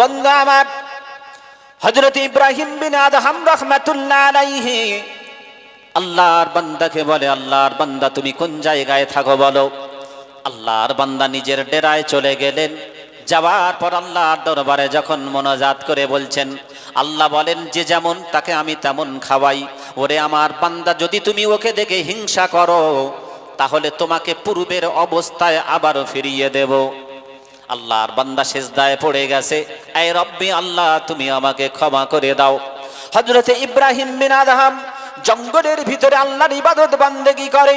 বন্ধু আমার। হজরত ইব্রাহিম বিন আদহাম রহমাতুল্লাহ আল্লাহর বান্দাকে বলে, আল্লাহর বান্দা, তুমি কোন জায়গায় থাকো বলো? আল্লাহর বান্দা নিজের ডেরায় চলে গেলেন। যাওয়ার পর আল্লাহর দরবারে যখন মনোজাত করে বলছেন, আল্লাহ বলেন, যে যেমন তাকে আমি তেমন খাওয়াই। ওরে আমার বান্দা, যদি তুমি ওকে দেখে হিংসা করো, তাহলে তোমাকে পূর্বের অবস্থায় আবারও ফিরিয়ে দেব। আল্লাহর বান্দা সেজদায় পড়ে গেছে। এই রব্বি আল্লাহ, তুমি আমাকে ক্ষমা করে দাও। হজরতে ইব্রাহিম বিন আদহাম জঙ্গলের ভিতরে আল্লাহর ইবাদত বান্দেগি করে।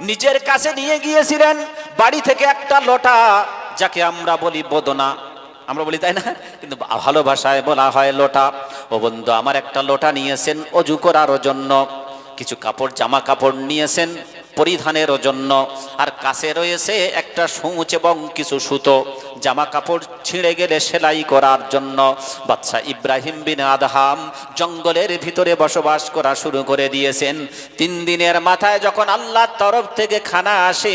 নিজের কাছে নিয়ে গিয়েছিলেন, বাড়ি থেকে একটা লোটা, যাকে আমরা বলি বদনা। আমরা বলি, তাই না? কিন্তু ভালো ভাষায় বলা হয় লোটা। ও বন্ধু, আমার একটা লোটা নিয়েছেন, অজু করার জন্য। কিছু কাপড়, জামা কাপড় নিয়েছেন পরিধানের জন্য। আর কাছে রয়েছে একটা সূচ এবং কিছু সুতো জামা কাপড় ছিঁড়ে গেলে সেলাই করার জন্য। বাচ্চা ইব্রাহিম বিন আদহাম জঙ্গলের ভিতরে বসবাস করা শুরু করে দিয়েছেন। তিন দিনের মাথায় যখন আল্লাহর তরফ থেকে খানা আসে,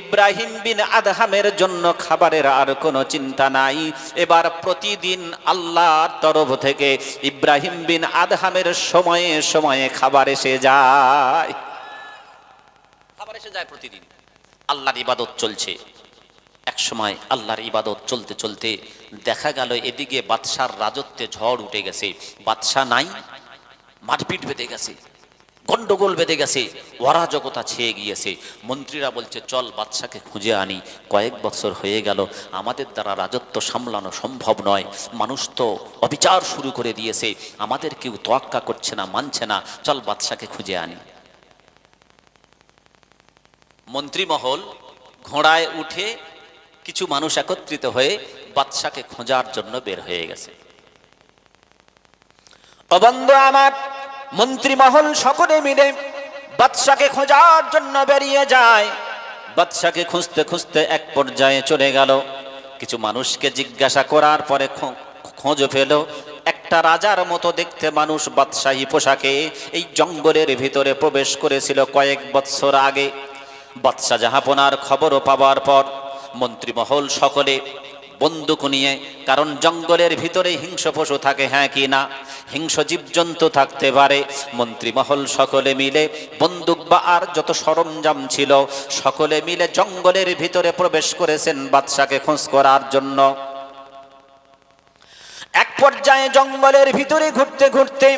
ইব্রাহিম বিন আদহামের জন্য খাবারের আর কোনো চিন্তা নাই। এবার প্রতিদিন আল্লাহর তরফ থেকে ইব্রাহিম বিন আদহামের সময়ে সময়ে খাবার এসে যায়। এসে যায় প্রতিদিন। আল্লাহর ইবাদত চলছে। এক সময় আল্লাহর ইবাদত চলতে চলতে দেখা গেল এদিকে বাদশার রাজত্বে ঝড় উঠে গেছে। বাদশা নাই, মারপিট বেঁধে গেছে, গন্ডগোল বেঁধে গেছে, অরাজকতা ছেয়ে গিয়েছে। মন্ত্রীরা বলছে, চল বাদশাকে খুঁজে আনি। কয়েক বছর হয়ে গেল, আমাদের দ্বারা রাজত্ব সামলানো সম্ভব নয়। মানুষ তো অবিচার শুরু করে দিয়েছে। আমাদের কেউ তোয়াক্কা করছে না, মানছে না। চল বাদশাকে খুঁজে আনি। মন্ত্রীমহল ঘোড়ায় উঠে কিছু মানুষ একত্রিত হয়ে বাদশাকে খোঁজার জন্য বের হয়ে গেছে। অবন্ধ আমার মন্ত্রীমহল সকলে মিলে বাদশাকে খোঁজার জন্য বেরিয়ে যায়। বাদশাকে খুঁজতে খুঁজতে এক পর্যায়ে চলে গেল। কিছু মানুষকে জিজ্ঞাসা করার পরে খোঁজ পেল। একটা রাজার মতো দেখতে মানুষ বাদশাহী পোশাকে এই জঙ্গলের ভিতরে প্রবেশ করেছিল কয়েক বৎসর আগে। বাদশাহ জাহাপনার খবরও পাওয়ার পর মন্ত্রীমহল সকলে বন্দুক নিয়ে, কারণ জঙ্গলের ভিতরে হিংস পশু থাকে হ্যাঁ কি না? হিংস জীবজন্তু থাকতে পারে। মন্ত্রীমহল সকলে মিলে বন্দুক বা আর যত সরঞ্জাম ছিল, সকলে মিলে জঙ্গলের ভিতরে প্রবেশ করেছেন বাদশাকে খোঁজ করার জন্য। এক পর্যায়ে জঙ্গলের ভিতরে ঘুরতে ঘুরতে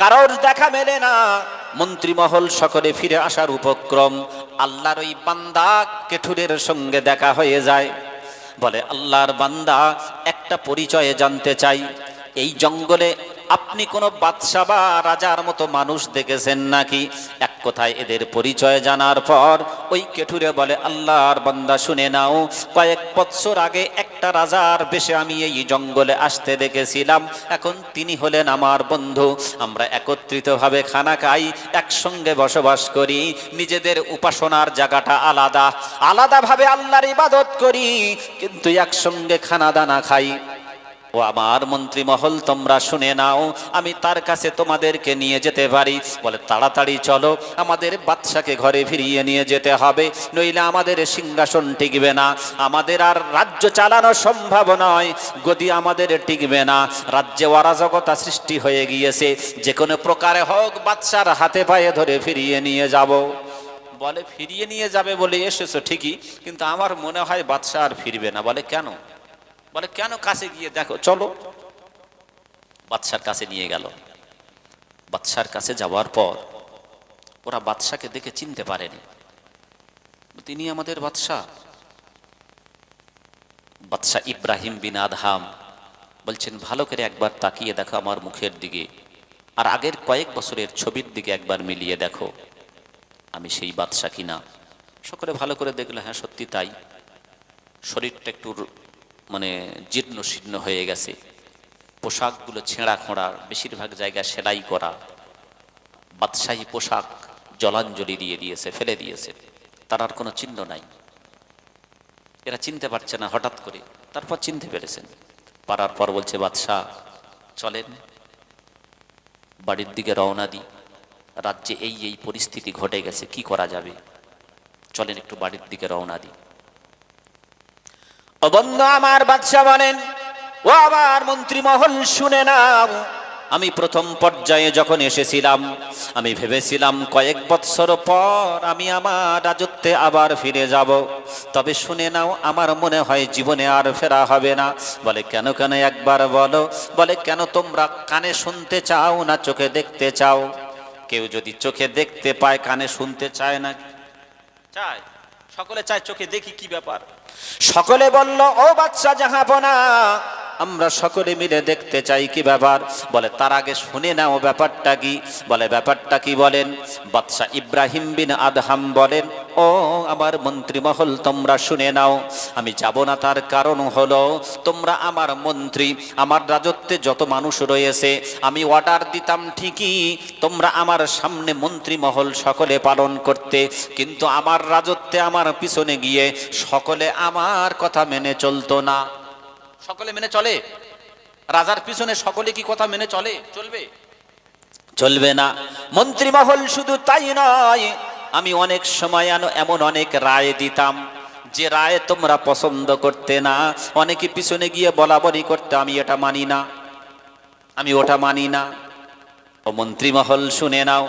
কারোর দেখা মেলে না। মন্ত্রীমহল সকলে ফিরে আসার উপক্রম আল্লাহর ওই বান্দা কেঠুরের সঙ্গে দেখা হয়ে যায়। বলে, আল্লাহর বান্দা একটা পরিচয়ে জানতে চাই। এই জঙ্গলে আপনি কোনো বাদশা বা রাজার মতো মানুষ দেখেছেন নাকি? এক কথায় এদের পরিচয় জানার পর ওই কেঠুরে বলে, আল্লাহর বান্দা, শুনে নাও। কয়েক বৎসর আগে একটা রাজার বেশে আমি এই জঙ্গলে আসতে দেখেছিলাম। এখন তিনি হলেন আমার বন্ধু। আমরা একত্রিতভাবে খানা খাই, একসঙ্গে বসবাস করি। নিজেদের উপাসনার জায়গাটা আলাদা। আলাদাভাবে আল্লাহর ইবাদত করি, কিন্তু একসঙ্গে খানা দানা খাই। ও আমার মন্ত্রী মহল, তোমরা শুনে নাও, আমি তার কাছে তোমাদেরকে নিয়ে যেতে পারি। বলে, তাড়াতাড়ি চলো, আমাদের বাদশাকে ঘরে ফিরিয়ে নিয়ে যেতে হবে, নইলে আমাদের সিংহাসন টিকবে না। আমাদের আর রাজ্য চালানো সম্ভব নয়, গদি আমাদের টিকবে না। রাজ্যে অরাজকতা সৃষ্টি হয়ে গিয়েছে, যে কোনো প্রকারে হোক, বাদশার হাতে পায়ে ধরে ফিরিয়ে নিয়ে যাব। বলে, ফিরিয়ে নিয়ে যাবে বলে এসেছ ঠিকই, কিন্তু আমার মনে হয় বাদশা আর ফিরবে না। বলে, কেন? বলে, কেন কাছে গিয়ে দেখো, চলো। বাদশার কাছে নিয়ে গেল। বাদশার কাছে যাওয়ার পর ওরা বাদশাকে দেখে চিনতে পারেনি। তিনি আমাদের বাদশাহ বাদশাহ ইব্রাহিম বিন আদহাম বলছেন, ভালো করে একবার তাকিয়ে দেখো আমার মুখের দিকে আর আগের কয়েক বছরের ছবির দিকে একবার মিলিয়ে দেখো। আমি সেই বাদশা কিনা? সকলে ভালো করে দেখল হ্যাঁ সত্যি তাই। শরীরটা একটু মানে জীর্ণ শীর্ণ হয়ে গেছে। পোশাকগুলো ছেঁড়া খোঁড়া, বেশিরভাগ জায়গায় সেলাই করা। বাদশাহী পোশাক জলাঞ্জলি দিয়ে দিয়েছে, ফেলে দিয়েছে। তার আর কোনো চিহ্ন নাই। এরা চিনতে পারছে না হঠাৎ করে। তারপর চিনতে পেরেছেন। পারার পর বলছে, বাদশাহ, চলেন। বাড়ির দিকে রওনা দিই। রাজ্যে এই এই পরিস্থিতি ঘটে গেছে, কি করা যাবে? চলেন একটু বাড়ির দিকে রওনা দিই। বন্ধু আমার বাদশা বলেন, ও আমার মন্ত্রী মহল শুনে নাও। আমি প্রথম পর্যায়ে যখন এসেছিলাম, আমি ভেবেছিলাম কয়েক বৎসর পর আমি আমার রাজত্বে আবার ফিরে যাব। তবে শুনে নাও, আমার মনে হয় জীবনে আর ফেরা হবে না। বলে, কেন কেন একবার বলো? বলে, কেন তোমরা কানে শুনতে চাও না, চোখে দেখতে চাও? কেউ যদি চোখে দেখতে পায়, কানে শুনতে চায় না, চায়। সকলে চায় চোখে দেখি কি ব্যাপার। সকলে বলল ও বাচ্চা জাহাপনা আমরা সকলে মিলে দেখতে চাই কি ব্যাপার? বলে, তার আগে শুনে নাও ব্যাপারটা কি? বলে, ব্যাপারটা কি বলেন? বাদশাহ ইব্রাহিম বিন আদহাম বলেন, ও আমার মন্ত্রী মহল তোমরা শুনে নাও। আমি যাব না, তার কারণ হলো, তোমরা আমার মন্ত্রী, আমার রাজত্বে যত মানুষ রয়েছে, আমি অর্ডার দিতাম ঠিকই, তোমরা আমার সামনে মন্ত্রী মহল সকলে পালন করতে। কিন্তু আমার রাজত্বে আমার পিছনে গিয়ে সকলে আমার কথা মেনে চলতো না। সকলে মেনে চলে? রাজার পিছনে সকলে কি কথা মেনে চলে? চলবে? চলবে না। মন্ত্রী মহল শুধু তাই নয়, আমি অনেক সময় এমন অনেক রায় দিতাম। যে রায় তোমরা পছন্দ করতে না, অনেকে পিছনে গিয়ে বলা বলি করতে আমি এটা মানি না। আমি ওটা মানি না। ও মন্ত্রী মহল শুনে নাও,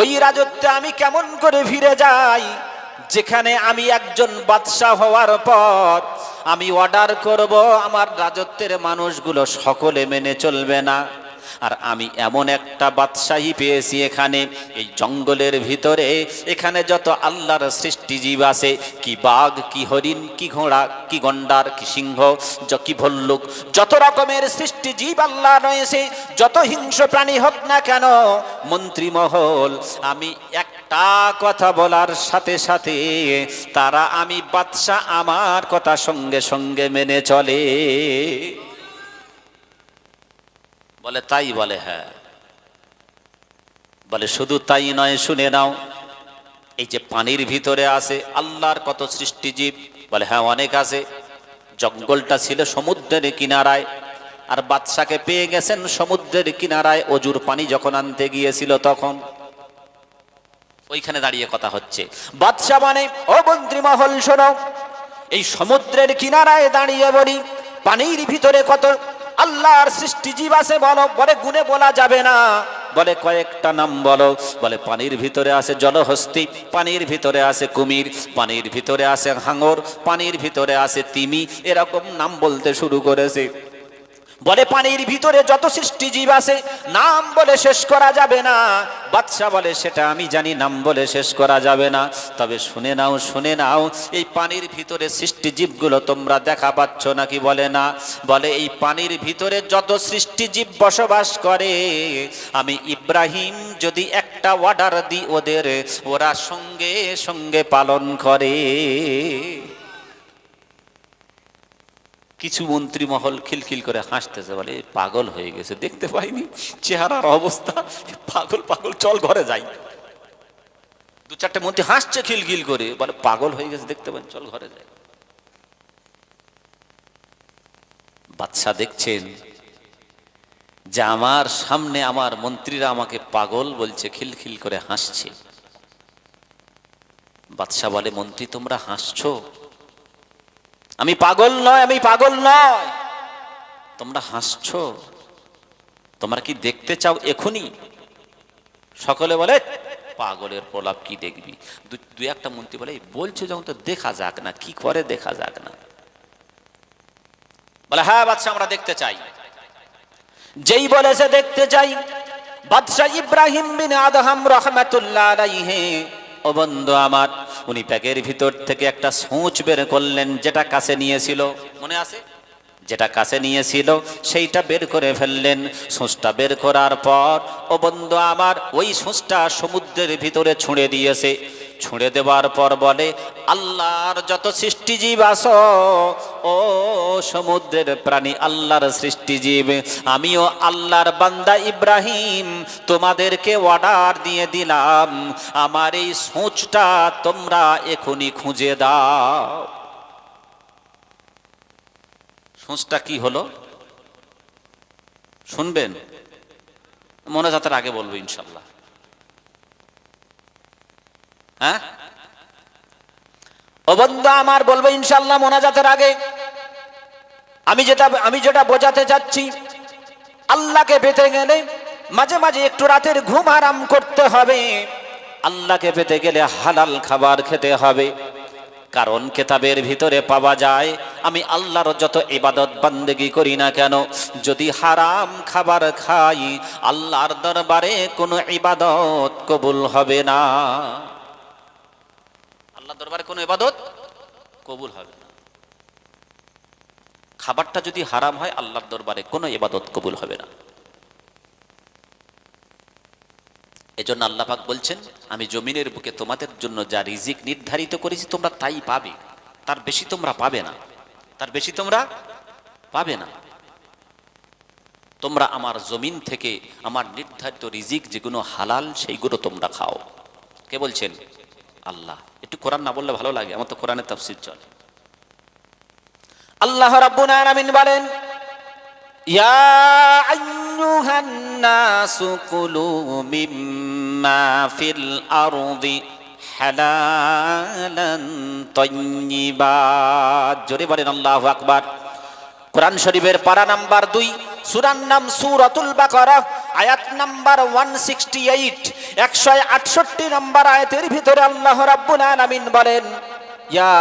ওই রাজত্বে আমি কেমন করে ফিরে যাই? যেখানে আমি একজন বাদশাহ হওয়ার পর আমি অর্ডার করব, আমার রাজত্বের মানুষগুলো সকলে মেনে চলবে না। আর আমি এমন একটা বাদশাহী পেয়েছি এখানে, এই জঙ্গলের ভিতরে। এখানে যত আল্লাহর সৃষ্টিজীব আছে, কি বাঘ, কি হরিণ, কি ঘোড়া, কি গন্ডার, কি সিংহ কি ভল্লুক, যত রকমের সৃষ্টিজীব আল্লাহ রয়েছে, যত হিংস্র প্রাণী হোক না কেন, মন্ত্রী মহল, আমি একটা কথা বলার সাথে সাথে, তারা আমি বাদশাহ আমার কথা সঙ্গে সঙ্গে মেনে চলে। বলে, তাই বলে হ্যাঁ। বলে, শুধু তাই নয়, শুনে নাও, এই যে পানির ভিতরে আছে আল্লাহর কত সৃষ্টিজীব বলে হ্যাঁ অনেক আছে। জঙ্গলটা ছিল সমুদ্রের কিনারায়, আর বাদশাকে পেয়ে গেছেন সমুদ্রের কিনারায়। অজুর পানি যখন আনতে গিয়েছিল তখন। ওইখানে দাঁড়িয়ে কথা হচ্ছে। বাদশা মানে ও মন্ত্রী মহল, শোনো, এই সমুদ্রের কিনারায় দাঁড়িয়ে বলি, পানির ভিতরে কত আল্লাহর সৃষ্টি জীব আছে বলো, বলে গুনে বলা যাবে না। বলে কয়েকটা নাম বলো, বলে পানির ভিতরে আছে জলহস্তি, পানির ভিতরে আছে কুমির, পানির ভিতরে আছে হাঙর, পানির ভিতরে আছে তিমি, এরকম নাম বলতে শুরু করেছে। বলে পানির ভিতরে যত সৃষ্টি জীব আছে, নাম বলে শেষ করা যাবে না। বাদশা বলে, সেটা আমি জানি, নাম বলে শেষ করা যাবে না। তবে শুনে নাও শুনে নাও, এই পানির ভিতরে সৃষ্টি জীবগুলো তোমরা দেখা পাচ্ছ নাকি বলে না? বলে, এই পানির ভিতরে যত সৃষ্টি জীব বসবাস করে, আমি ইব্রাহিম যদি একটা অর্ডার দিই ওদের, ওরা সঙ্গে সঙ্গে পালন করে। কিছু মন্ত্রী মহল খিলখিল করে হাসতেছে, বলে পাগল হয়ে গেছে, দেখতে পাইনি? চেহারার অবস্থা পাগল পাগল, চল ঘরে যাই। দু চারটে মন্ত্রী হাসছে খিলখিল করে, বলে, পাগল হয়ে গেছে, দেখতে পাইনি, চল ঘরে যাই। বাচ্চা দেখছেন, যে আমার সামনে, আমার মন্ত্রীরা আমাকে পাগল বলছে, খিলখিল করে হাসছে। বাদশাহ বলে, মন্ত্রী, তোমরা হাসছো? আমি পাগল নয়, আমি পাগল নয়। তোমরা হাসছো? তোমরা কি দেখতে চাও এখনই সকলে বলে, পাগলের প্রলাপ কি দেখবি? দু- একটা মন্ত্রী বলে "এই বলছে যখন তো দেখা যাক না, কি করে দেখা যাক না? বলে হ্যাঁ বাদশাহ, আমরা দেখতে চাই। যেই বলেছে দেখতে চাই, বাদশাহ ইব্রাহিম বিন আদহাম রহমাতুল্লাহ আলাইহি ও বন্ধু আমার, উনি প্যাকের ভিতর থেকে একটা সোঁচ বের করলেন যেটা কাছে নিয়েছিল। মনে আছে? যেটা কাছে নিয়েছিল, সেইটা বের করে ফেললেন। সোঁচটা বের করার পর, ও বন্ধু আমার, ওই সোঁচটা সমুদ্রের ভিতরে ছুঁড়ে দিয়েছে। ছুঁড়ে দেওয়ার পর বলে, আল্লাহর যত সৃষ্টিজীব আস ও সমুদ্রের প্রাণী আল্লাহর সৃষ্টিজীব, আমিও আল্লাহর বান্দা ইব্রাহিম তোমাদেরকে অর্ডার দিয়ে দিলাম। আমার এই সোচটা তোমরা এখনই খুঁজে দাও। সোচটা কি হলো? শুনবেন? মনে যাত্রার আগে বলব ইনশাল্লাহ হ্যাঁ? ও বন্ধু, আমার বলব ইনশাল্লাহ মোনাজাতের আগে আমি যেটা আমি যেটা বোঝাতে চাচ্ছি, আল্লাহকে পেতে গেলে মাঝে মাঝে একটু রাতের ঘুম আরাম করতে হবে। আল্লাহকে পেতে গেলে হালাল খাবার খেতে হবে। কারণ কেতাবের ভিতরে পাওয়া যায়, আমি আল্লাহর যত ইবাদত বান্দেগি করি না কেন, যদি হারাম খাবার খাই, আল্লাহর দরবারে কোনো ইবাদত কবুল হবে না। আল্লাহ দরবারে কোনো ইবাদত কবুল হবে না। খাবারটা যদি হারাম হয়, আল্লাহর দরবারে কোনো ইবাদত কবুল হবে না। এজন্য আল্লাহ পাক বলছেন, আমি জমিনের বুকে তোমাদের জন্য যা রিজিক নির্ধারিত করেছি, তোমরা তাই পাবে। তার বেশি তোমরা পাবে না। তার বেশি তোমরা পাবে না। তোমরা আমার জমিন থেকে আমার নির্ধারিত রিজিক যেগুলো হালাল, সেইগুলো তোমরা খাও। কে বলছেন? আল্লাহ। একটু কোরআন না বললে ভালো লাগে, আমার তো কোরআনের তাফসির চলে। আল্লাহ রাব্বুল বলেন, ইয়া আইয়ুহান নাসু কুলু মিম্মা ফিল আরদি হালালান তাইয়্যিবা জোরে বলেন আল্লাহু আকবার। কোরআন শরীফের পারা নাম্বার দুই, সুরার নাম সুরাতুল বাকারা। আয়াত নাম্বার ওয়ান সিক্সটি এইট একশো আটষট্টি নাম্বার আয়াতের ভিতরে আল্লাহ রাব্বুল আলামিন বলেন, ইয়া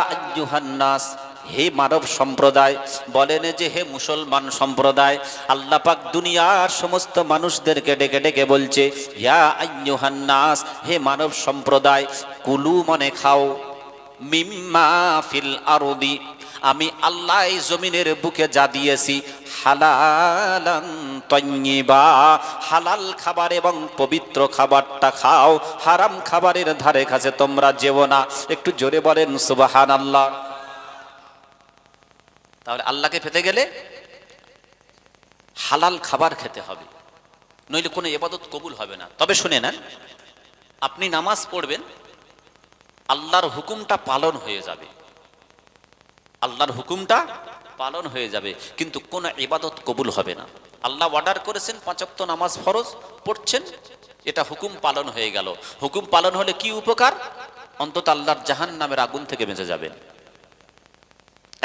হে মানব সম্প্রদায়, বলেন যে হে মুসলমান সম্প্রদায়, আল্লাহ পাক দুনিয়ার সমস্ত মানুষদেরকে ডেকে ডেকে বলছে, ইয়া আইয়ুহান নাস হে মানব সম্প্রদায়, কুলু মনে খাও, মিম্মা ফিল আরদি আমি আল্লাহ জমিনের বুকে যা দিয়েছি হালাল খাবার এবং পবিত্র খাবারটা খাও, হারাম খাবারের ধারে কাছে তোমরা যেও না। একটু জোরে বলেন সুবাহান আল্লাহ তাহলে আল্লাহকে পেতে গেলে হালাল খাবার খেতে হবে। নইলে কোনো এবাদত কবুল হবে না। তবে শুনে নেন, আপনি নামাজ পড়বেন, আল্লাহর হুকুমটা পালন হয়ে যাবে। আল্লাহর হুকুমটা পালন হয়ে যাবে, কিন্তু কোনো ইবাদত কবুল হবে না। আল্লাহ অর্ডার করেছেন পাঁচক্ত নামাজ ফরজ, পড়ছেন, এটা হুকুম পালন হয়ে গেল। হুকুম পালন হলে কি উপকার? অন্তত আল্লাহর জাহান নামের আগুন থেকে বেঁচে যাবেন।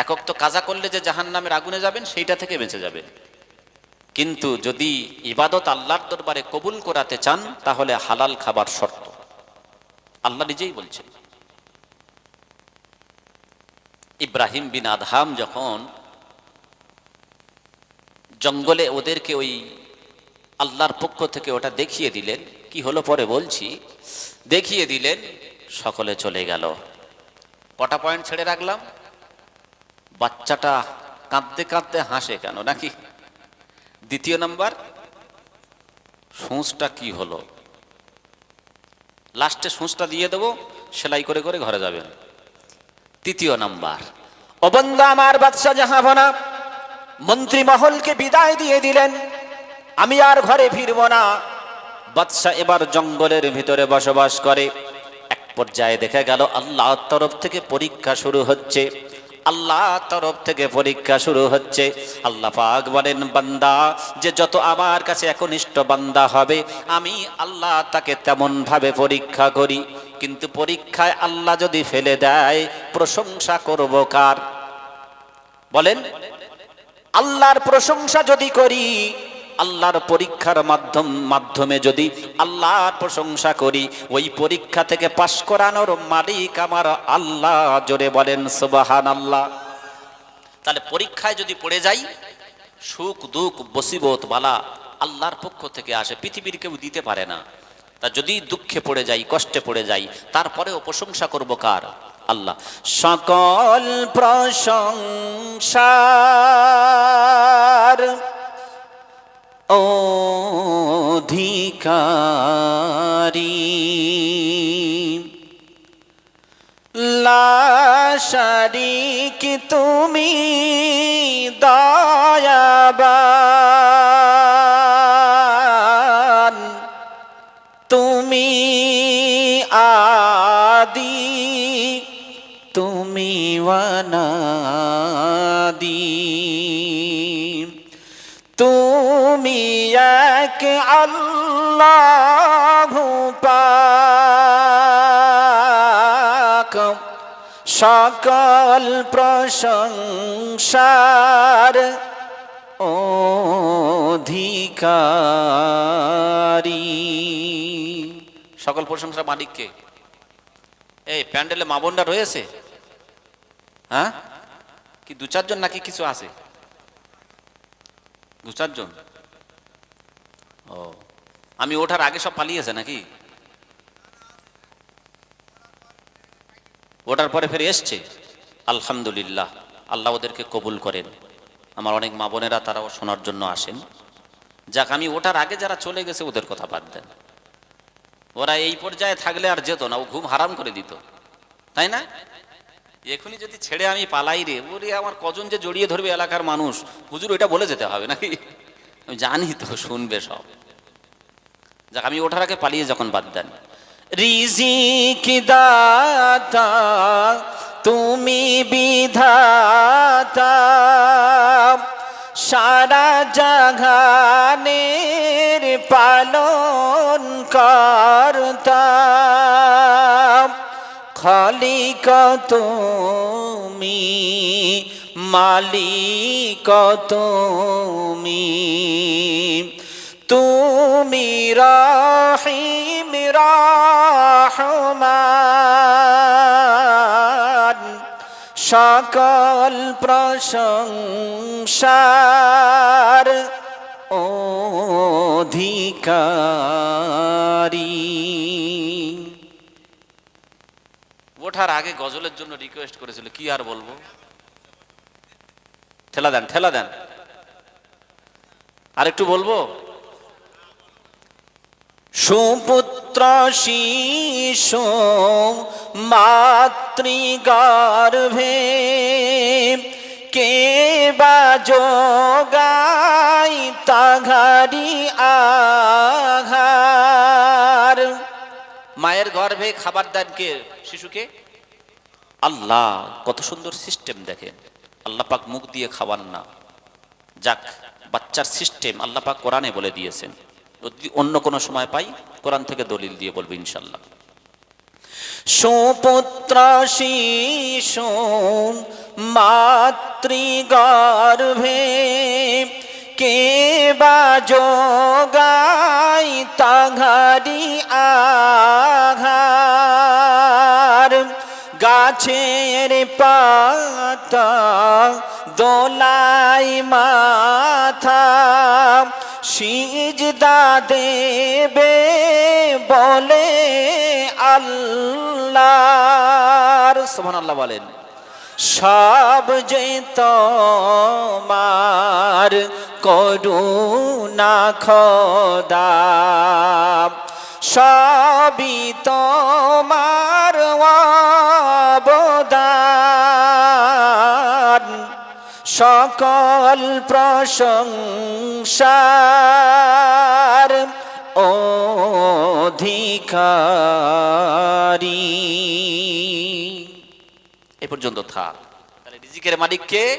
একক তো কাজা করলে যে জাহান নামের আগুনে যাবেন, সেইটা থেকে বেঁচে যাবেন কিন্তু যদি ইবাদত আল্লাহর দরবারে কবুল করাতে চান, তাহলে হালাল খাবার শর্ত। আল্লাহ নিজেই বলছেন। ইব্রাহিম বিন আদহাম যখন জঙ্গলে ওদেরকে ওই আল্লাহর পক্ষ থেকে ওটা দেখিয়ে দিলেন, কি হলো পরে বলছি, দেখিয়ে দিলেন, সকলে চলে গেল। কটা পয়েন্ট ছেড়ে রাখলাম? বাচ্চাটা কাঁদতে কাঁদতে হাসে কেন নাকি? দ্বিতীয় নাম্বার, সূঁচটা কি হলো? লাস্টে সূঁচটা দিয়ে দেবো, সেলাই করে করে ঘরে যাবেন। তৃতীয় নাম্বার। অবন্ধ আমার বাদশাহ জাহাবনা মন্ত্রী মহলকে বিদায় দিয়ে দিলেন। আমি আর ঘরে ফিরব না। বাদশাহ এবার জঙ্গলের ভিতরে বসবাস করে। এক পর্যায়ে দেখা গেল আল্লাহ তরফ থেকে পরীক্ষা শুরু হচ্ছে। আল্লাহ তরফ থেকে পরীক্ষা শুরু হচ্ছে। আল্লাহ পাক বলেন, বান্দা, যে যত আমার কাছে একনিষ্ঠ বান্দা হবে, আমি আল্লাহ তাকে তেমন ভাবে পরীক্ষা করি। কিন্তু পরীক্ষায় আল্লাহ যদি ফেলে দেয়, প্রশংসা করব কার? বলেন, আল্লাহর প্রশংসা যদি করি, আল্লাহর পরীক্ষার মাধ্যম, মাধ্যমে যদি আল্লাহর প্রশংসা করি, ওই পরীক্ষা থেকে পাশ করানোর মালিক আমার আল্লাহ, জোরে বলেন সুবাহান আল্লাহ তাহলে পরীক্ষায় যদি পড়ে যাই, সুখ দুঃখ বসিবত বালা আল্লাহর পক্ষ থেকে আসে, পৃথিবীর কেউ দিতে পারে না। তা যদি দুঃখে পড়ে যাই, কষ্টে পড়ে যাই, তারপরেও প্রশংসা করব কার? আল্লাহ। সকল প্রশংসার অধিকারী। লাশারিক তুমি দয়াবান। তুমি ওয়ানাদি তুমি এক আল্লাহ পাক। সকল প্রশংসার অধিকারী। সকল প্রশংসার মালিককে। এই প্যান্ডেলে মা রয়েছে? হ্যাঁ? কি দু চারজন নাকি কিছু আছে? দু চারজন? ও, আমি ওঠার আগে সব পালিয়েছে নাকি? ওটার পরে ফিরে এসছে? আলহামদুলিল্লাহ, আল্লাহ ওদেরকে কবুল করেন। আমার অনেক মা বোনেরা তারাও শোনার জন্য আসেন। যাক, আমি ওঠার আগে যারা চলে গেছে, ওদের কথা বাদ দেন। ওরা এই পর্যায়ে থাকলে আর যেত না, ও ঘুম হারাম করে দিত। তাই না? এখনই যদি ছেড়ে আমি পালাই রে, ওরে আমার কজন যে জড়িয়ে ধরবে এলাকার মানুষ? হুজুর, ওইটা বলে যেতে হবে নাকি? আমি জানি তো, শুনবে সব। যাক, আমি ওঠার আগে পালিয়ে যখন বাদ দেন। দাতা, তুমি বিধাতা, সারা জাগানের পালন কর্তা খালিক তুমি মালিক তুমি তুমি রাহিম রহমান। সকল প্রশংসার অধিকারী। ওঠার আগে গজলের জন্য রিকোয়েস্ট করেছিল, কি আর বলব? ঠেলা দেন ঠেলা দেন। আর একটু বলব? সুপুত্র শিশু মাতৃগর্ভে কে বা তাঘারি আঘার মায়ের গর্ভে খাবার দেন কে? শিশুকে? আল্লাহ কত সুন্দর সিস্টেম দেখেন। আল্লাহ পাক মুখ দিয়ে খাওয়ান না। যাক, বাচ্চার সিস্টেম আল্লাহ পাক কোরআনে বলে দিয়েছেন। যদি অন্য কোনো সময় পাই, কোরআন থেকে দলিল দিয়ে বলব ইনশাল্লাহ সুপুত্র শিশু মাতৃগর্ভে কে বা যোগাই তাঘারি আঘার গাছের পাতা, দোলাই মাথা, সিজদা দেবে বলে আল্লাহ সোহান আল্লাহ বলেন। সব যে তোমার করুণা খোদা, সবই তোমার সকল প্রশংসার অধিকারী। এ পর্যন্ত থাক। তাহলে রিজিকের মালিককে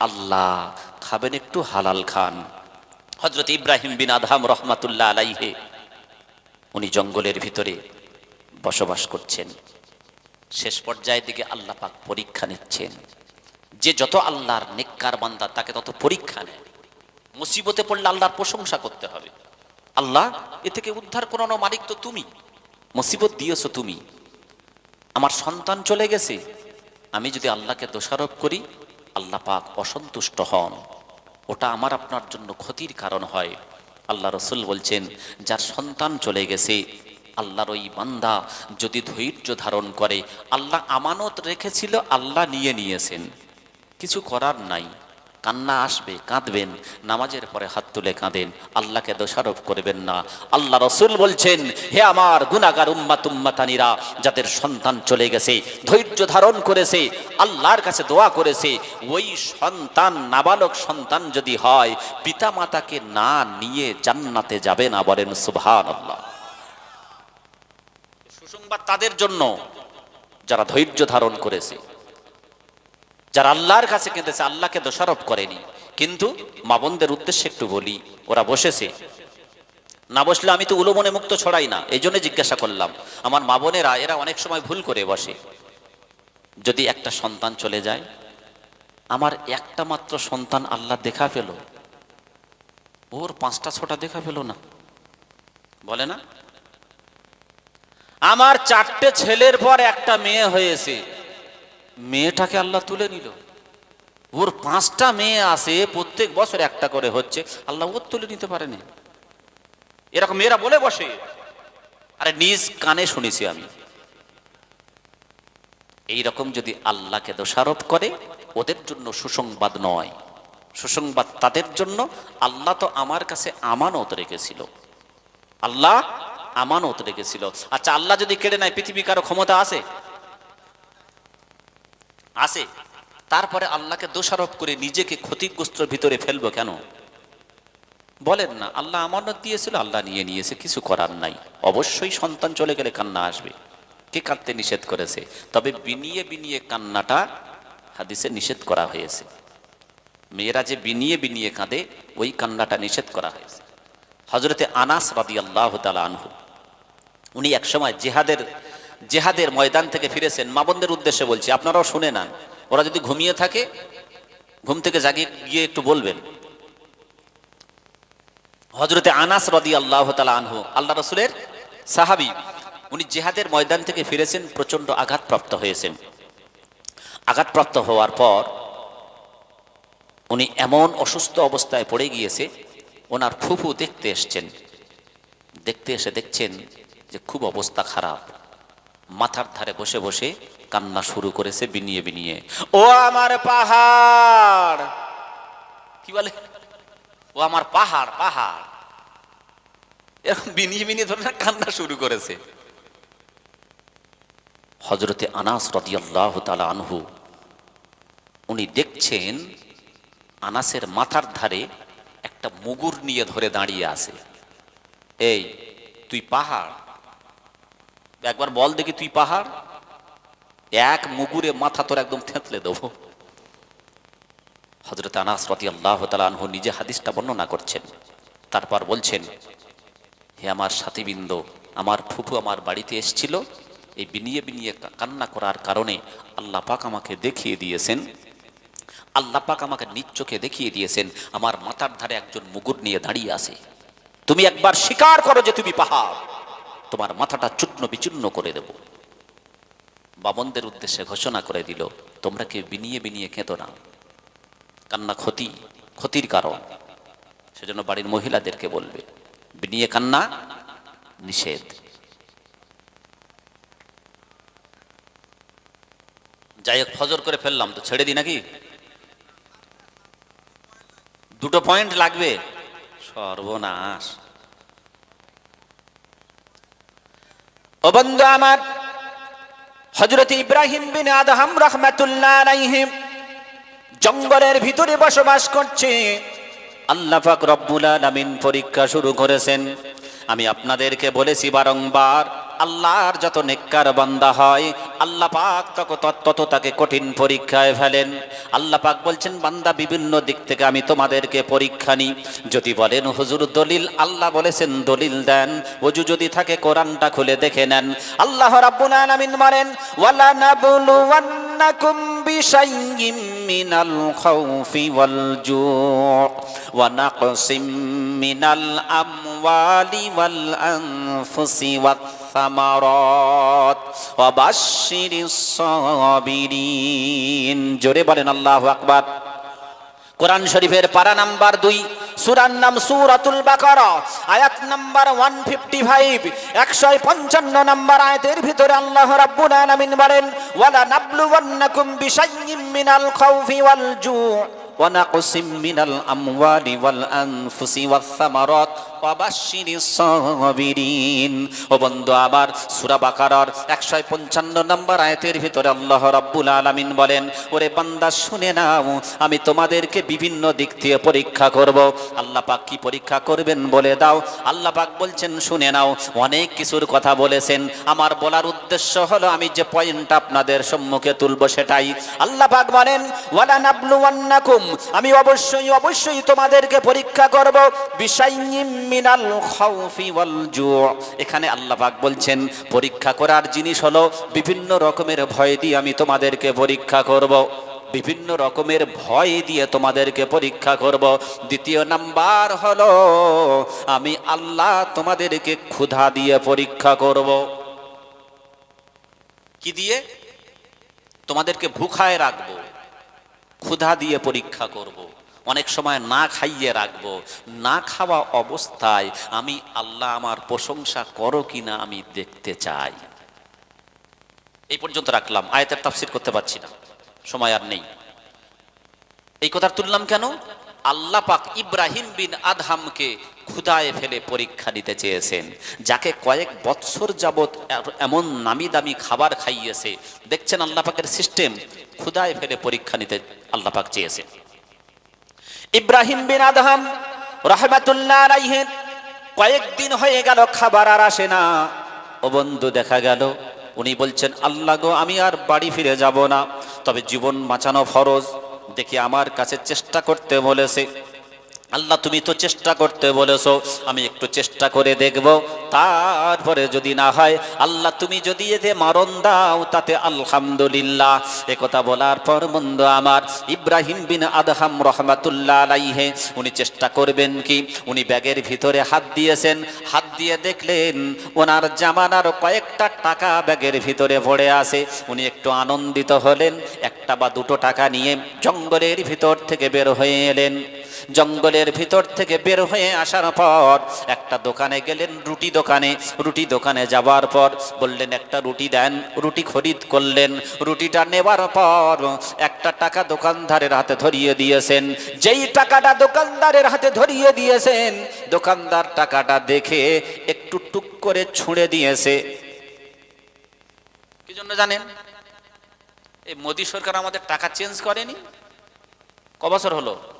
আল্লাহ। খাবেন একটু হালাল খান। হজরত ইব্রাহিম বিন আদহাম রহমাতুল্লাহ আলাইহে, উনি জঙ্গলের ভিতরে বসবাস করছেন। শেষ পর্যায়ের দিকে আল্লাহ পাক পরীক্ষা নিচ্ছেন। যে যত আল্লাহর নেককার বান্দা তাকে তত পরীক্ষা নেয়। মুসিবতে পড়লে আল্লাহর প্রশংসা করতে হবে। আল্লাহ, এ থেকে উদ্ধার করানো মালিক তো তুমি। মুসিবত দিয়েছ তুমি। আমার সন্তান চলে গেছে। আমি যদি আল্লাহকে দোষারোপ করি, আল্লাহ পাক অসন্তুষ্ট হন। ওটা আমার আপনার জন্য ক্ষতির কারণ হয়। আল্লাহ রসুল বলছেন, যার সন্তান চলে গেছে, আল্লাহর ওই বান্দা যদি ধৈর্য ধারণ করে, আল্লাহ আমানত রেখেছিল, আল্লাহ নিয়ে নিয়েছেন। কিছু করার নাই। কান্না আসবে, কাঁদবেন। নামাজের পরে হাত তুলে কাঁদেন। আল্লাহকে দোষারোপ করবেন না। আল্লাহ রসুল বলছেন, হে আমার গুনাগার উম্মাত উম্মাতানিরা, যাদের সন্তান চলে গেছে, ধৈর্য ধারণ করেছে, আল্লাহর কাছে দোয়া করেছে, ওই সন্তান, নাবালক সন্তান যদি হয় পিতা মাতাকে না নিয়ে জান্নাতে যাবে না বলেন সুভান আল্লাহ সুসংবাদ তাদের জন্য, যারা ধৈর্য ধারণ করেছে। যারা আল্লাহর কাছে কেঁদেছে, আল্লাহকে দোষারোপ করেনি। কিন্তু মা বোনদের উদ্দেশ্যে একটু বলি, ওরা বসেছে। না বসলে আমি তো উলোমনে মুক্ত ছড়াই না, এই জন্য জিজ্ঞাসা করলাম। আমার মা বোনেরা, এরা অনেক সময় ভুল করে বসে। যদি একটা সন্তান চলে যায়, আমার একটা মাত্র সন্তান আল্লাহ দেখা পেল। ওর পাঁচটা, ছটা দেখা পেল না। বলে না? আমার চারটে ছেলের পর একটা মেয়ে হয়েছে। মেয়েটাকে আল্লাহ তুলে নিল। ওর পাঁচটা মেয়ে আসে প্রত্যেক বছর একটা করে হচ্ছে। আল্লাহ ওর তুলে নিতে পারেনি। এরকম মেয়েরা বলে বসে। আরে নিজ কানে শুনেছি আমি। এই রকম যদি আল্লাহকে দোষারোপ করে, ওদের জন্য সুসংবাদ নয়। সুসংবাদ তাদের জন্য। আল্লাহ তো আমার কাছে আমানত রেখেছিল। আল্লাহ আমানত রেখেছিল। আচ্ছা আল্লাহ যদি কেড়ে নেয় পৃথিবী কারও ক্ষমতা আছে? আছে। তারপরে আল্লাহকে দোষারোপ করে নিজেকে ক্ষতিগ্রস্তর ভিতরে ফেলব কেন? বলেন না, আল্লাহ আমানত দিয়েছিল, আল্লাহ নিয়ে নিয়েছে, কিছু করার নাই। অবশ্যই সন্তান চলে গেলে কান্না আসবে। কে কাঁদতে নিষেধ করেছে? তবে বিনিয়ে বিনিয়ে কান্নাটা হাদিসে নিষেধ করা হয়েছে। মেয়েরা যে বিনিয়ে বিনিয়ে কাঁদে, ওই কান্নাটা নিষেধ করা হয়েছে। হজরতে আনাস রাদি আল্লাহ আনহু, উনি একসময় জেহাদের জেহাদের ময়দান থেকে ফিরেছেন মাবনদের উদ্দেশ্যে বলছি, আপনারাও শুনে নেন। ওরা যদি ঘুমিয়ে থাকে, ঘুম থেকে জাগিয়ে গিয়ে একটু বলবেন। হজরতে আনাস রদি আল্লাহ তালা আনহু, আল্লাহ রসুলের সাহাবি, উনি জেহাদের ময়দান থেকে ফিরেছেন প্রচণ্ড আঘাতপ্রাপ্ত হয়েছেন। আঘাতপ্রাপ্ত হওয়ার পর উনি এমন অসুস্থ অবস্থায় পড়ে গিয়েছে, ওনার ফুফু দেখতে এসছেন। দেখতে এসে দেখছেন যে খুব অবস্থা খারাপ। মাথার ধারে বসে বসে কান্না শুরু করেছে বিনিয়ে বিনিয়ে। ও আমার পাহাড়! কি বলে? ও আমার পাহাড় পাহাড়। এরকম বিনিয়ে বিনিয়ে ধরে কান্না শুরু করেছে। হজরতে আনাস আনহু, উনি দেখছেন আনাসের মাথার ধারে একটা মুগুর নিয়ে ধরে দাঁড়িয়ে আছে। এই, তুই পাহাড়? একবার বল দেখি তুই পাহাড়? এক মুগুরে মাথা তোর একদম থেঁতলে দেবো। হজরত আনাস রতি আল্লাহ তালু নিজে হাদিসটা বর্ণনা করছেন। তারপর বলছেন, হে আমার সাথীবৃন্দ, আমার ফুফু আমার বাড়িতে এসছিল। এই বিনিয়ে বিনিয়ে কান্না করার কারণে আল্লাহ পাক আমাকে দেখিয়ে দিয়েছেন। আল্লাহ পাক আমাকে নিজ দেখিয়ে দিয়েছেন। আমার মাথার ধারে একজন মুগুর নিয়ে দাঁড়িয়ে আছে। তুমি একবার স্বীকার করো যে তুমি পাহাড়। তোমার মাথাটা চূর্ণ বিচূর্ণ করে দেব। বামনদের উদ্দেশ্যে ঘোষণা করে দিল, তোমরা কেউ বিনিয়ে বিনিয়ে কেঁদো না। কান্না ক্ষতি, ক্ষতির কারণ। সেজন্য বাড়ির মহিলাদেরকে বলবে, বিনিয়ে কান্না, নিষেধ। যাই হোক, ফজর করে ফেললাম তো, ছেড়ে দিই নাকি? দুটো পয়েন্ট লাগবে। সর্বনাশ। ও বন্ধু আমার হজরত ইব্রাহিম বিন আদহাম রহমাতুল্লাহ জঙ্গলের ভিতরে বসবাস করছে। আল্লাহ রব্বুল আলামিন পরীক্ষা শুরু করেছেন। আমি আপনাদেরকে বলেছি বারংবার, আল্লাহর যত নেককার বান্দা হয় আল্লাহ পাক তত তাকে কঠিন পরীক্ষায় ফেলেন। আল্লাহ পাক বলছেন, বান্দা বিভিন্ন দিক থেকে আমি তোমাদেরকে পরীক্ষা নিই। যদি বলেন, হুজুর, দলিল আল্লাহ বলেছেন, দলিল দেন। ওজু যদি থাকে, কোরআনটা খুলে দেখে নেন। আল্লাহ রাব্বুল আলামিন বলেন ওয়ালা নাবলুওয়ান্নাকুম বিশাইয়্যিম মিনাল খাউফি ওয়াল জু' ওয়া নাকসিম মিনাল আমওয়ালি ওয়াল আনফুসি ওয়াত সামারাত ওয়া বাশশিরিস সাবিরিন জোরে বলেন আল্লাহু আকবার কোরআন শরীফের পারা নাম্বার দুই সুরার নাম সুরাতুল বাকারা আয়াত নাম্বার ওয়ান ফিফটি ফাইভ একশো পঞ্চান্ন নাম্বার আয়াতের ভিতরে আল্লাহ রাব্বুল আলামিন বলেন ওয়ালা নাবলুওয়ান্নাকুম বিশাইয়্যিম মিনাল খাউফি ওয়াল জু' ونقص من الأموال والأنفس والثمرات وبشر الصابرين ও বন্ধু, আবার সূরা বাকারার 155 নম্বর আয়াতের ভিতরে আল্লাহ রাব্বুল আলামিন বলেন, ওরে বান্দা, শুনে নাও, আমি তোমাদেরকে বিভিন্ন দিক থেকে পরীক্ষা করব। আল্লাহ পাক কি পরীক্ষা করবেন বলে দাও। আল্লাহ পাক বলছেন, শুনে নাও, অনেক কিছুর কথা বলেছেন। আমার বলার উদ্দেশ্য হলো, আমি যে পয়েন্ট আপনাদের সম্মুখে তুলব সেটাই। আল্লাহ পাক বলেন ওয়ালা নাবলুওয়ান্নাকুম আমি অবশ্যই অবশ্যই তোমাদেরকে পরীক্ষা করব। বিশাইয়িম মিনাল খাউফি ওয়াল জু' এখানে আল্লাহ পাক বলছেন, পরীক্ষা করার জিনিস হলো বিভিন্ন রকমের ভয় দিয়ে আমি তোমাদেরকে পরীক্ষা করব। বিভিন্ন রকমের ভয় দিয়ে তোমাদেরকে পরীক্ষা করব। দ্বিতীয় নাম্বার হলো, আমি আল্লাহ তোমাদেরকে ক্ষুধা দিয়ে পরীক্ষা করব। কি দিয়ে? তোমাদেরকে ভুখায় রাখব। ক্ষুধা দিয়ে পরীক্ষা করব। অনেক সময় না খাইয়ে রাখব, না খাওয়া অবস্থায় আমি আল্লাহ আমার প্রশংসা করো কিনা আমি দেখতে চাই। এই পর্যন্ত রাখলাম, আয়াতের তাফসির করতে পারছি না, সময় আর নেই। এই কথা তুললাম কেন? আল্লাহ পাক ইব্রাহিম বিন আদহামকে ক্ষুদায় ফেলে পরীক্ষা নিতে চেয়েছেন, যাকে কয়েক বৎসর যাবৎ এমন নামি দামি খাবার খাইয়েছে। দেখছেন আল্লাহ পাকের সিস্টেম ক্ষুদায় ফেলে পরীক্ষা নিতে আল্লাহ পাক চেয়েছেন। ইব্রাহিম বিন আদহাম রহমাতুল্লাহ রাইহেন কয়েকদিন হয়ে গেল, খাবার আর আসে না। ও বন্ধু, দেখা গেল। উনি বলছেন, আল্লাহ গো, আমি আর বাড়ি ফিরে যাব না। তবে জীবন বাঁচানো ফরজ। দেখি আমার কাছে চেষ্টা করতে বলেছে। আল্লাহ, তুমি তো চেষ্টা করতে বলেছ, আমি একটু চেষ্টা করে দেখব। তারপরে যদি না হয়, আল্লাহ, তুমি যদি এতে মারণ দাও, তাতে আলহামদুলিল্লাহ। এ কথা বলার পর বন্ধু আমার, ইব্রাহিম বিন আদহাম রহমাতুল্লাহ আলাইহে, উনি চেষ্টা করবেন কি? উনি ব্যাগের ভিতরে হাত দিয়েছেন। হাত দিয়ে দেখলেন, ওনার জামানার কয়েকটা টাকা ব্যাগের ভিতরে পড়ে আছে। উনি একটু আনন্দিত হলেন, একটা বা দুটো টাকা নিয়ে জঙ্গলের ভিতর থেকে বের হয়ে এলেন। জঙ্গলের ভিতর থেকে বের হয়ে আসার পর একটা দোকানে গেলেন রুটি দোকানে। রুটি দোকানে যাওয়ার পর বললেন, একটা রুটি দেন। রুটি খরিদ করলেন। রুটিটা নেবার পর একটা টাকা দোকানদারের হাতে ধরিয়ে দিয়েছেন। যেই টাকাটা দোকানদারের হাতে ধরিয়ে দিয়েছেন, দোকানদার টাকাটা দেখে একটু টুক করে ছুঁড়ে দিয়েছে। কি জন্য জানেন? এই মোদী সরকার আমাদের টাকা চেঞ্জ করেনি? ক বছর হলো।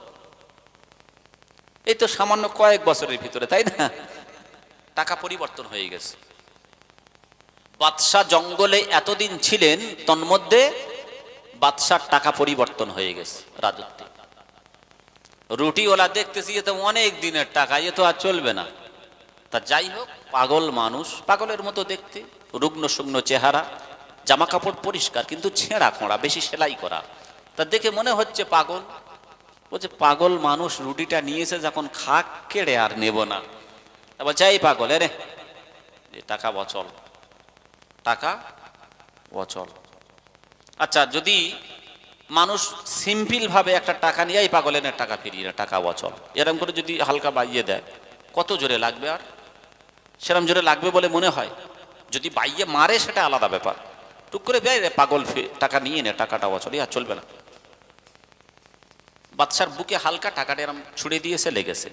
এই তো সামান্য কয়েক বছরের ভিতরে, তাই না? টাকা পরিবর্তন হয়ে গেছে। বাদশাহ জঙ্গলে এতদিন ছিলেন, তন্মধ্যে বাদশার টাকা পরিবর্তন হয়ে গেছে রাজত্বে। রুটিওয়ালা দেখতেছি, এ তো অনেক দিনের টাকা, এ তো আর চলবে না। তা যাই হোক, পাগল মানুষ, পাগলের মতো দেখতে, রুগ্ন শুগ্ন চেহারা জামা কাপড় পরিষ্কার, কিন্তু ছেঁড়া খোঁড়া, বেশি সেলাই করা। তা দেখে মনে হচ্ছে পাগল বলছে পাগল মানুষ রুটিটা নিয়েছে যখন খাক কেড়ে আর নেব না। বলছে, এই পাগল, এ টাকা বচল টাকা বচল আচ্ছা যদি মানুষ সিম্পল ভাবে একটা টাকা নিয়ে, এই পাগল এনে টাকা ফিরিয়ে না, টাকা বচল এরকম করে যদি হালকা বাইয়ে দেয়, কত জোরে লাগবে আর? সেরম জোরে লাগবে বলে মনে হয়। যদি বাইয়ে মারে, সেটা আলাদা ব্যাপার। টুক করে দেয় রে, পাগল টাকা নিয়ে নে, টাকাটা বছর আর চলবে না। বাদশার বুকে হালকা টাকাটা এরম ছুড়ে দিয়েছে লেগেছে।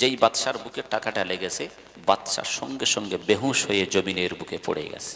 যেই বাদশার বুকে টাকাটা লেগেছে বাদশার সঙ্গে সঙ্গে বেহুশ হয়ে জমিনের বুকে পড়ে গেছে।